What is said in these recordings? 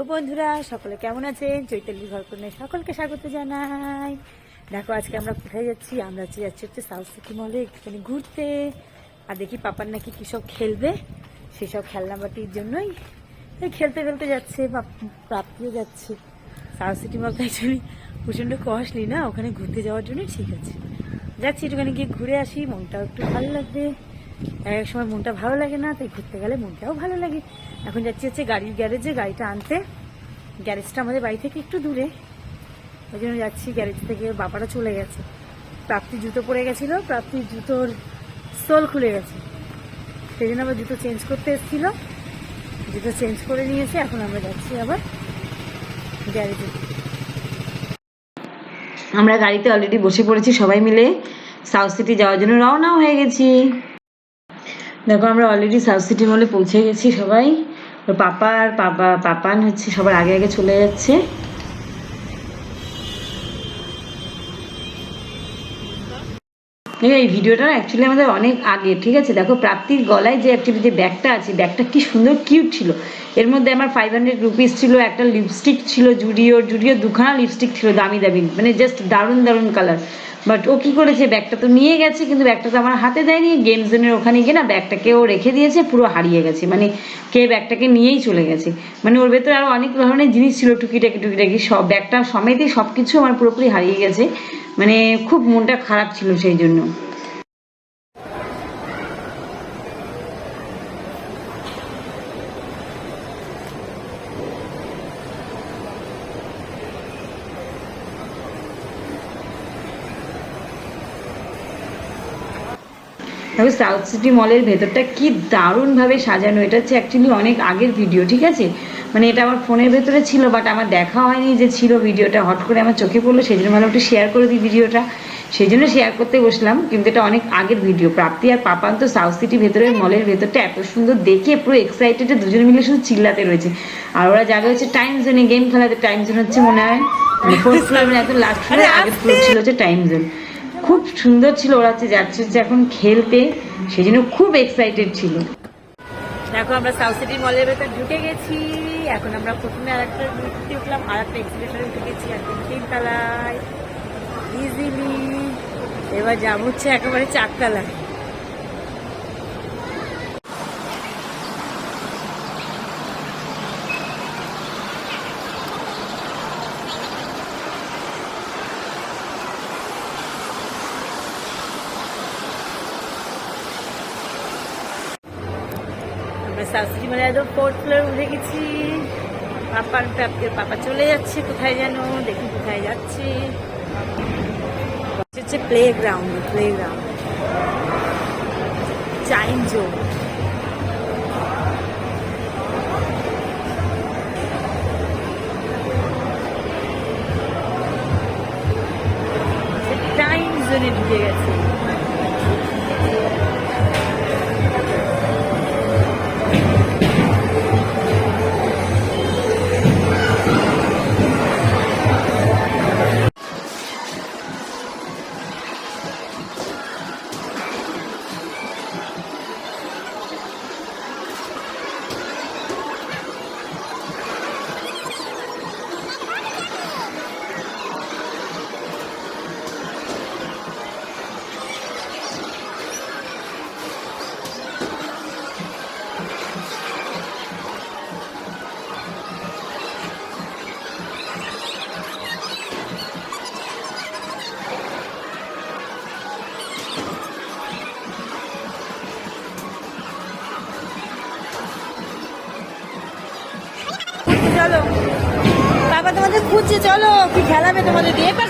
Hello বন্ধুরা, সকলে কেমন আছেন? চৈতালি ঘরকন্যা সকলকে স্বাগত জানাই। দেখো, আজকে আমরা কোথায় যাচ্ছি? আমরা হচ্ছে যাচ্ছি হচ্ছে সাউথ সিটি মলে একটুখানি ঘুরতে। আর দেখি পাপার নাকি কী সব খেলবে? সেসব খেলনাবাটির জন্যই খেলতে খেলতে যাচ্ছে, বা প্রাপ্তিও যাচ্ছে। সাউথ সিটি মল তো অ্যাকচুয়ালি প্রচণ্ড কস্টলি না? ওখানে ঘুরতে যাওয়ার জন্যই ঠিক আছে। যাচ্ছি, একটুখানি গিয়ে ঘুরে আসি, মনটাও একটু ভালো লাগবে। এক সময় মনটা ভালো লাগে না, তাই ঘুরতে গেলে মনটাও ভালো লাগে। এখন যাচ্ছি হচ্ছে গাড়ির গ্যারেজে, গাড়িটা আনতে। গ্যারেজটা আমাদের বাড়ি থেকে একটু দূরে। ওই জন্য যাচ্ছি গ্যারেজ থেকে বাবারা চলে গেছে। প্রাপ্তি জুতো পরে গেছিল প্রাপ্তির জুতোর সোল খুলে গেছে। সেই জন্য আবার জুতো চেঞ্জ করতে এসেছিল। জুতো চেঞ্জ করে নিয়েছে, এখন আমরা যাচ্ছি আবার গ্যারেজে। আমরা গাড়িতে অলরেডি বসে পড়েছি সবাই মিলে। সাউথ সিটি যাওয়ার জন্য রওনাও হয়ে গেছি। দেখো, আমরা অলরেডি সাউথ সিটি মলে পৌঁছে গেছি সবাই। পাপা আর পাপা, পাপান হচ্ছে সবার আগে আগে চলে যাচ্ছে। এই ভিডিওটা অ্যাকচুয়ালি আমাদের অনেক আগে, ঠিক আছে? দেখো, প্রাপ্তির গলায় যে অ্যাকচুয়ালি যে ব্যাগটা আছে, ব্যাগটা কি সুন্দর কিউট ছিল। এর মধ্যে আমার ফাইভ হান্ড্রেড রুপিস ছিল, একটা লিপস্টিক ছিল, জুডিও জুডিও দুখানা লিপস্টিক ছিল, দামি দামি মানে জাস্ট দারুণ দারুণ কালার বাট ও কি করেছে? ব্যাগটা তো নিয়ে গেছে, কিন্তু ব্যাগটা তো আমার হাতে দেয়নি। গেম জোনের ওখানে গিয়ে না ব্যাগটাকে ও রেখে দিয়েছে, পুরো হারিয়ে গেছে। মানে কে ব্যাগটাকে নিয়েই চলে গেছে। মানে ওর ভেতরে আরও অনেক ধরনের জিনিস ছিল, টুকিটাকি টুকিটাকি, সব ব্যাগটা সমেতই সব কিছু আমার পুরোপুরি হারিয়ে গেছে। মানে খুব মনটা খারাপ ছিল সেই জন্য। দেখো সাউথ সিটি মলের ভেতরটা কি দারুণভাবে সাজানো এটা হচ্ছে অ্যাকচুয়ালি অনেক আগের ভিডিও ঠিক আছে? মানে এটা আমার ফোনের ভেতরে ছিল বাট আমার দেখা হয়নি যে ছিল ভিডিওটা হট করে আমার চোখে পড়ল সেই জন্য ভালো একটু শেয়ার করে দিই ভিডিওটা সেই জন্য শেয়ার করতে বসলাম কিন্তু এটা অনেক আগের ভিডিও প্রাপ্তি আর পাপান তো সাউথ সিটি ভেতরের মলের ভেতরটা এত সুন্দর দেখে পুরো এক্সাইটেড দুজনে মিলে শুধু চিল্লাতে রয়েছে। আর ওরা জায়গা হচ্ছে টাইম জোনে গেম খেলাতে টাইম জোন হচ্ছে মনে হয়। ফোর্থ ফ্লোর মানে একদম লাস্ট ফ্লোরে আগের ফ্লোর ছিল হচ্ছে টাইম জোন খুব সুন্দর ছিল ওরা হচ্ছে যাচ্ছে এখন খেলতে সেই জন্য খুব এক্সাইটেড ছিল। দেখো, আমরা সাউথ সিটি মলের ভেতর ঢুকে গেছি। এখন আমরা প্রথমে আর একটা উঠলাম আর একটা এক্সিবিশনে ঢুকেছি একদম তিনতলায়। ইজিলি এবার যাব হচ্ছে একেবারে চারতলায় আমরা সাউথ সিটি মানে একদম ফোর্থ ফ্লোর উঠে গেছি। পাপার প্রাপ্তির পাপা চলে যাচ্ছে, কোথায় যেন? দেখি কোথায় যাচ্ছে। হচ্ছে প্লে গ্রাউন্ড প্লে গ্রাউন্ড চাইন জোন টাইম জোনে ঢুকে গেছে। তোমাদের খুঁজছে চলো কি খেলাবে তোমাদের। দিয়ে এপাশ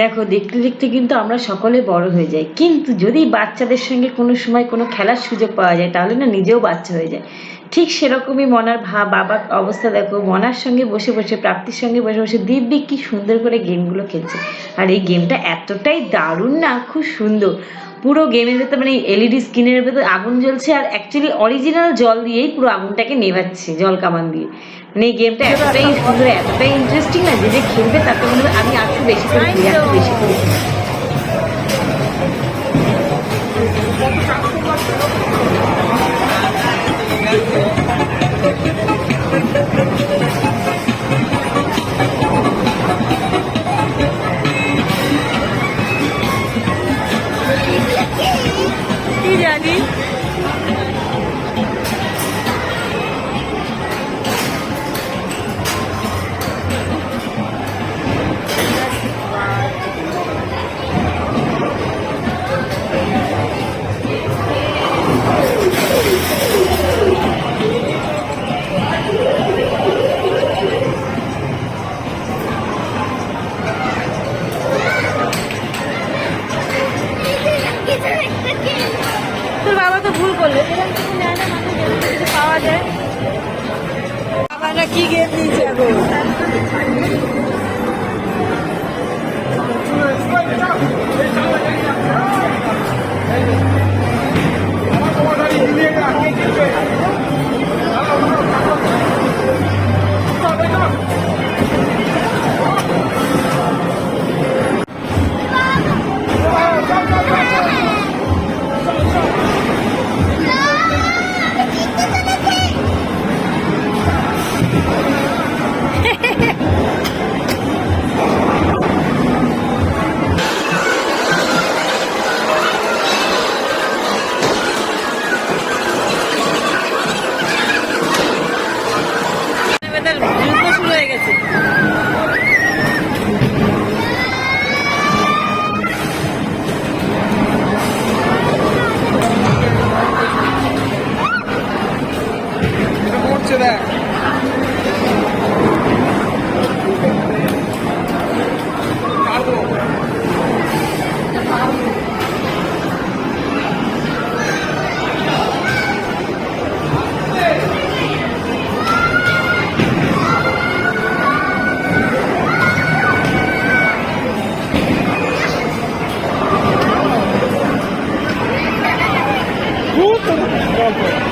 দেখো, দেখতে দেখতে কিন্তু আমরা সকলে বড় হয়ে যাই। কিন্তু যদি বাচ্চাদের সঙ্গে কোনো সময় কোনো খেলার সুযোগ পাওয়া যায়, তাহলে না নিজেও বাচ্চা হয়ে যায়। ঠিক সেরকমই মনার ভা বাবার অবস্থা দেখো। মনার সঙ্গে বসে বসে প্রাপ্তির সঙ্গে বসে বসে দিব্যি কি সুন্দর করে গেমগুলো খেলছে। আর এই গেমটা এতটাই দারুণ না খুব সুন্দর। পুরো গেমের ভেতর মানে এলইডি স্ক্রিনের ভেতর আগুন জ্বলছে আর অ্যাকচুয়ালি অরিজিনাল জল দিয়েই পুরো আগুনটাকে নেভাচ্ছে জল কামান দিয়ে। মানে এই গেমটা এতটাই সুন্দর এতটাই ইন্টারেস্টিং না যে যে খেলবে তাতে মনে হবে আমি আরও বেশি করে খেলি বেশি করে এখন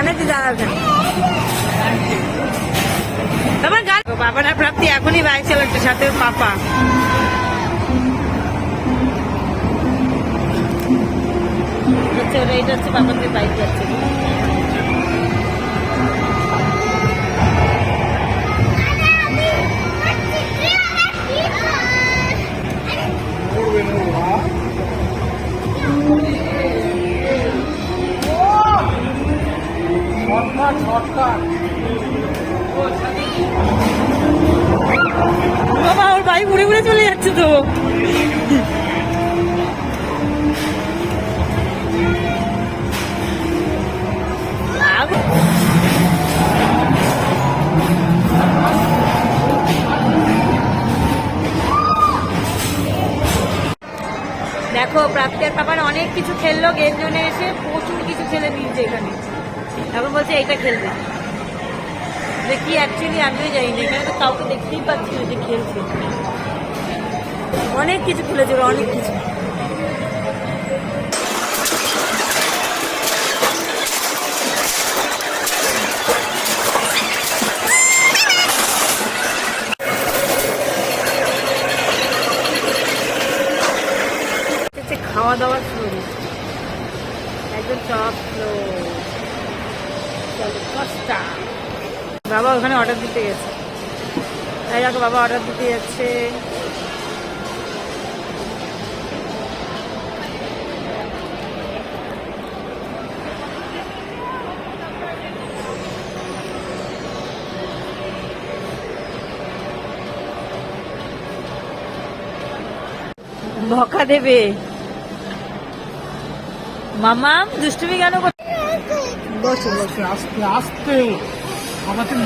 অনেক দাঁড়াবেন তোমার গাড়ি বাবা না প্রাপ্তি এখনই বাইক চালাচ্ছে সাথে পাপা। এটা হচ্ছে বাবাদের বাইক যাচ্ছে। বাবা ওর বাইক উড়ে উড়ে চলে যাচ্ছে তো। দেখো প্রাপ্তের পাপার অনেক কিছু খেললো গেম জোনে এসে প্রচুর কিছু খেলে দিয়েছে এখানে। এখন বলছে এইটা খেলবে। দেখি অ্যাকচুয়ালি আমিও যাই না এখানে তো কাউকে দেখতেই পাচ্ছি যে খেলছে। অনেক কিছু খেলেছে ওরা, অনেক কিছু হচ্ছে খাওয়া দাওয়ার শুরু। একদম চপ কষ্টা বাবা ওখানে অর্ডার দিতে গেছে। তাই দেখো, বাবা অর্ডার দিতে যাচ্ছে। বকা দেবে। মামাম দুষ্টুমি কেন বসে বসো আস্তে আস্তে। আমাদের